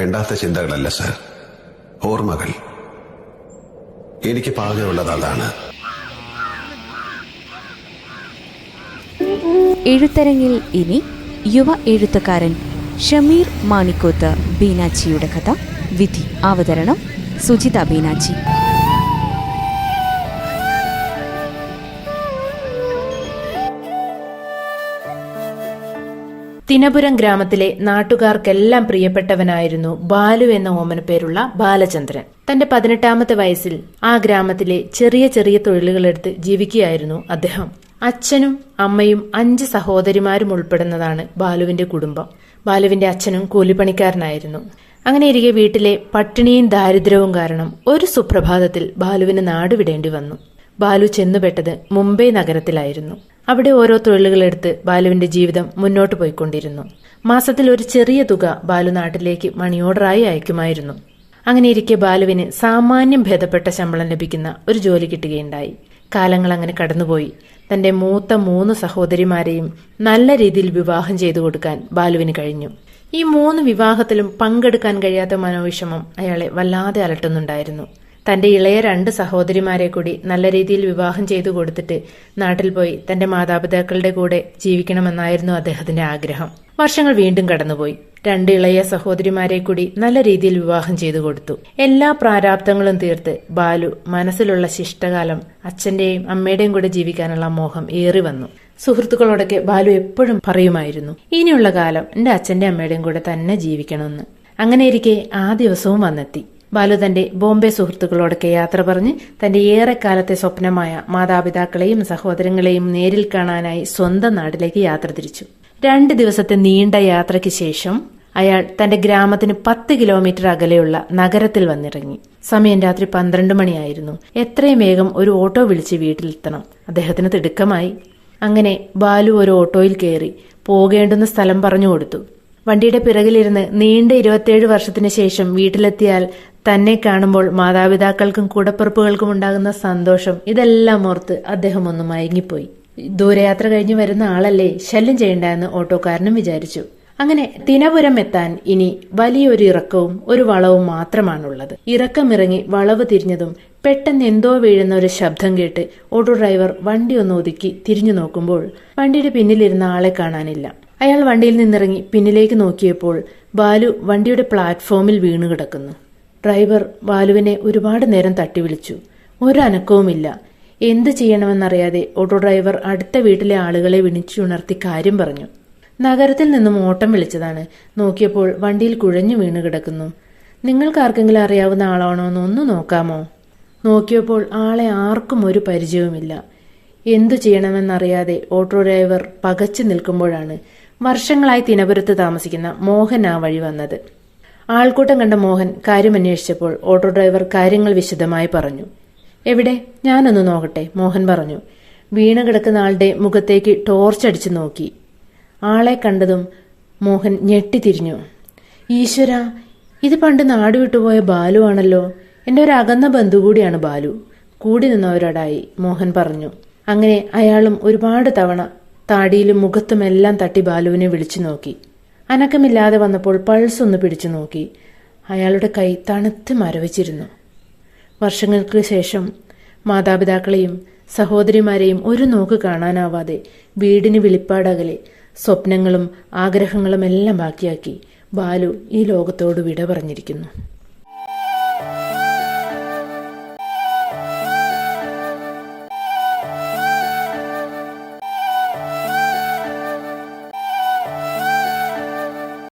വേണ്ടാത്ത ചിന്തകളല്ല സർ. ഓർമ്മകൾ. എനിക്ക് പാകമുള്ളത് അതാണ്. എഴുത്തരങ്ങിൽ ഇനി യുവ എഴുത്തുകാരൻ ഷമീർ മാണിക്കോത്ത് ബീനാച്ചിയുടെ കഥ. വിധി അവതരണം സുജിത ബീനാച്ചി. തിനപുരം ഗ്രാമത്തിലെ നാട്ടുകാർക്കെല്ലാം പ്രിയപ്പെട്ടവനായിരുന്നു ബാലു എന്ന ഓമന പേരുള്ള ബാലചന്ദ്രൻ. തന്റെ പതിനെട്ടാമത്തെ വയസ്സിൽ ആ ഗ്രാമത്തിലെ ചെറിയ ചെറിയ തൊഴിലുകളെടുത്ത് ജീവിക്കുകയായിരുന്നു അദ്ദേഹം. അച്ഛനും അമ്മയും അഞ്ച് സഹോദരിമാരും ഉൾപ്പെടുന്നതാണ് ബാലുവിന്റെ കുടുംബം. ബാലുവിന്റെ അച്ഛനും കൂലിപ്പണിക്കാരനായിരുന്നു. അങ്ങനെ ഇരിക്കെ വീട്ടിലെ പട്ടിണിയും ദാരിദ്ര്യവും കാരണം ഒരു സുപ്രഭാതത്തിൽ ബാലുവിന് നാടുവിടേണ്ടി വന്നു. ബാലു ചെന്നുപെട്ടത് മുംബൈ നഗരത്തിലായിരുന്നു. അവിടെ ഓരോ തൊഴിലുകളെടുത്ത് ബാലുവിന്റെ ജീവിതം മുന്നോട്ട് പോയിക്കൊണ്ടിരുന്നു. മാസത്തിൽ ഒരു ചെറിയ തുക ബാലു നാട്ടിലേക്ക് മണി ഓർഡറായി അയക്കുമായിരുന്നു. അങ്ങനെയിരിക്കെ ബാലുവിന് സാമാന്യം ഭേദപ്പെട്ട ശമ്പളം ലഭിക്കുന്ന ഒരു ജോലി കിട്ടുകയുണ്ടായി. കാലങ്ങൾ അങ്ങനെ കടന്നുപോയി. തന്റെ മൂത്ത മൂന്ന് സഹോദരിമാരെയും നല്ല രീതിയിൽ വിവാഹം ചെയ്തു കൊടുക്കാൻ ബാലുവിന് കഴിഞ്ഞു. ഈ മൂന്ന് വിവാഹത്തിലും പങ്കെടുക്കാൻ കഴിയാത്ത മനോവിഷമം അയാളെ വല്ലാതെ അലട്ടുന്നുണ്ടായിരുന്നു. തന്റെ ഇളയ രണ്ട് സഹോദരിമാരെ കൂടി നല്ല രീതിയിൽ വിവാഹം ചെയ്തു കൊടുത്തിട്ട് നാട്ടിൽ പോയി തന്റെ മാതാപിതാക്കളുടെ കൂടെ ജീവിക്കണമെന്നായിരുന്നു അദ്ദേഹത്തിന്റെ ആഗ്രഹം. വർഷങ്ങൾ വീണ്ടും കടന്നുപോയി. രണ്ട് ഇളയ സഹോദരിമാരെ കൂടി നല്ല രീതിയിൽ വിവാഹം ചെയ്തു കൊടുത്തു. എല്ലാ പ്രാരാബ്ദങ്ങളും തീർത്ത് ബാലു മനസ്സിലുള്ള ശിഷ്ടകാലം അച്ഛന്റെയും അമ്മയുടെയും കൂടെ ജീവിക്കാനുള്ള മോഹം ഏറി വന്നു. സുഹൃത്തുക്കളോടൊക്കെ ബാലു എപ്പോഴും പറയുമായിരുന്നു ഇനിയുള്ള കാലം എന്റെ അച്ഛന്റെ അമ്മയുടെയും കൂടെ തന്നെ ജീവിക്കണമെന്ന്. അങ്ങനെ ഇരിക്കെ ആ ദിവസവും വന്നെത്തി. ബാലു തന്റെ ബോംബെ സുഹൃത്തുക്കളോടൊക്കെ യാത്ര പറഞ്ഞ് തന്റെ ഏറെക്കാലത്തെ സ്വപ്നമായ മാതാപിതാക്കളെയും സഹോദരങ്ങളെയും നേരിൽ കാണാനായി സ്വന്തം നാട്ടിലേക്ക് യാത്ര തിരിച്ചു. രണ്ട് ദിവസത്തെ നീണ്ട യാത്രയ്ക്ക് ശേഷം അയാൾ തന്റെ ഗ്രാമത്തിന് പത്ത് കിലോമീറ്റർ അകലെയുള്ള നഗരത്തിൽ വന്നിറങ്ങി. സമയം രാത്രി പന്ത്രണ്ട് മണിയായിരുന്നു. എത്രയും വേഗം ഒരു ഓട്ടോ വിളിച്ച് വീട്ടിലെത്തണം. അദ്ദേഹത്തിന് തിടുക്കമായി. അങ്ങനെ ബാലു ഒരു ഓട്ടോയിൽ കയറി പോകേണ്ടുന്ന സ്ഥലം പറഞ്ഞു കൊടുത്തു. വണ്ടിയുടെ പിറകിലിരുന്ന് നീണ്ട ഇരുപത്തിയേഴ് വർഷത്തിന് ശേഷം വീട്ടിലെത്തിയാൽ തന്നെ കാണുമ്പോൾ മാതാപിതാക്കൾക്കും കൂടപ്പിറപ്പുകൾക്കും ഉണ്ടാകുന്ന സന്തോഷം ഇതെല്ലാം ഓർത്ത് അദ്ദേഹം ഒന്ന് മയങ്ങിപ്പോയി. ദൂരയാത്ര കഴിഞ്ഞു വരുന്ന ആളല്ലേ ശല്യം ചെയ്യണ്ട എന്ന് ഓട്ടോക്കാരനും വിചാരിച്ചു. അങ്ങനെ തിനപുരം എത്താൻ ഇനി വലിയൊരു ഇറക്കവും ഒരു വളവും മാത്രമാണുള്ളത്. ഇറക്കമിറങ്ങി വളവ് തിരിഞ്ഞതും പെട്ടെന്ന് എന്തോ വീഴുന്ന ഒരു ശബ്ദം കേട്ട് ഓട്ടോ ഡ്രൈവർ വണ്ടി ഒന്ന് ഒതുക്കി തിരിഞ്ഞു നോക്കുമ്പോൾ വണ്ടിയുടെ പിന്നിലിരുന്ന ആളെ കാണാനില്ല. അയാൾ വണ്ടിയിൽ നിന്നിറങ്ങി പിന്നിലേക്ക് നോക്കിയപ്പോൾ ബാലു വണ്ടിയുടെ പ്ലാറ്റ്ഫോമിൽ വീണു കിടക്കുന്നു ഡ്രൈവർ ബാലുവിനെ ഒരുപാട് നേരം തട്ടി വിളിച്ചു ഒരനക്കവുമില്ല. എന്ത് ചെയ്യണമെന്നറിയാതെ ഓട്ടോ ഡ്രൈവർ അടുത്ത വീട്ടിലെ ആളുകളെ വിണിച്ചുണർത്തി കാര്യം പറഞ്ഞു. നഗരത്തിൽ നിന്നും ഓട്ടം വിളിച്ചതാണ്. നോക്കിയപ്പോൾ വണ്ടിയിൽ കുഴഞ്ഞു വീണു കിടക്കുന്നു. നിങ്ങൾക്കാർക്കെങ്കിലും അറിയാവുന്ന ആളാണോ എന്ന് ഒന്ന് നോക്കാമോ? നോക്കിയപ്പോൾ ആളെ ആർക്കും ഒരു പരിചയവുമില്ല. എന്തു ചെയ്യണമെന്നറിയാതെ ഓട്ടോ ഡ്രൈവർ പകച്ചു നിൽക്കുമ്പോഴാണ് വർഷങ്ങളായി തിനപുരത്ത് താമസിക്കുന്ന മോഹൻ ആ വഴി വന്നത്. ആൾക്കൂട്ടം കണ്ട മോഹൻ കാര്യം അന്വേഷിച്ചപ്പോൾ ഓട്ടോ ഡ്രൈവർ കാര്യങ്ങൾ വിശദമായി പറഞ്ഞു. എവിടെ? ഞാനൊന്ന് നോക്കട്ടെ മോഹൻ പറഞ്ഞു. വീണ് കിടക്കുന്ന ആളുടെ മുഖത്തേക്ക് ടോർച്ച് അടിച്ചു നോക്കി. ആളെ കണ്ടതും മോഹൻ ഞെട്ടിത്തിരിഞ്ഞു ഈശ്വര ഇത് പണ്ട് നാട് വിട്ടുപോയ ബാലു ആണല്ലോ. എന്റെ ഒരു അകന്ന ബന്ധു കൂടിയാണ് ബാലു. കൂടി നിന്നവരോടായി മോഹൻ പറഞ്ഞു. അങ്ങനെ അയാളും ഒരുപാട് തവണ താടിയിലും മുഖത്തുമെല്ലാം തട്ടി ബാലുവിനെ വിളിച്ചു നോക്കി. അനക്കമില്ലാതെ വന്നപ്പോൾ പൾസ് ഒന്ന് പിടിച്ചു നോക്കി. അയാളുടെ കൈ തണുത്ത് മരവിച്ചിരുന്നു. വർഷങ്ങൾക്ക് ശേഷം മാതാപിതാക്കളെയും സഹോദരിമാരെയും ഒരു നോക്ക് കാണാനാവാതെ വീടിന് വിളിപ്പാടകലെ സ്വപ്നങ്ങളും ആഗ്രഹങ്ങളും എല്ലാം ബാക്കിയാക്കി ബാലു ഈ ലോകത്തോട് വിട പറഞ്ഞിരിക്കുന്നു.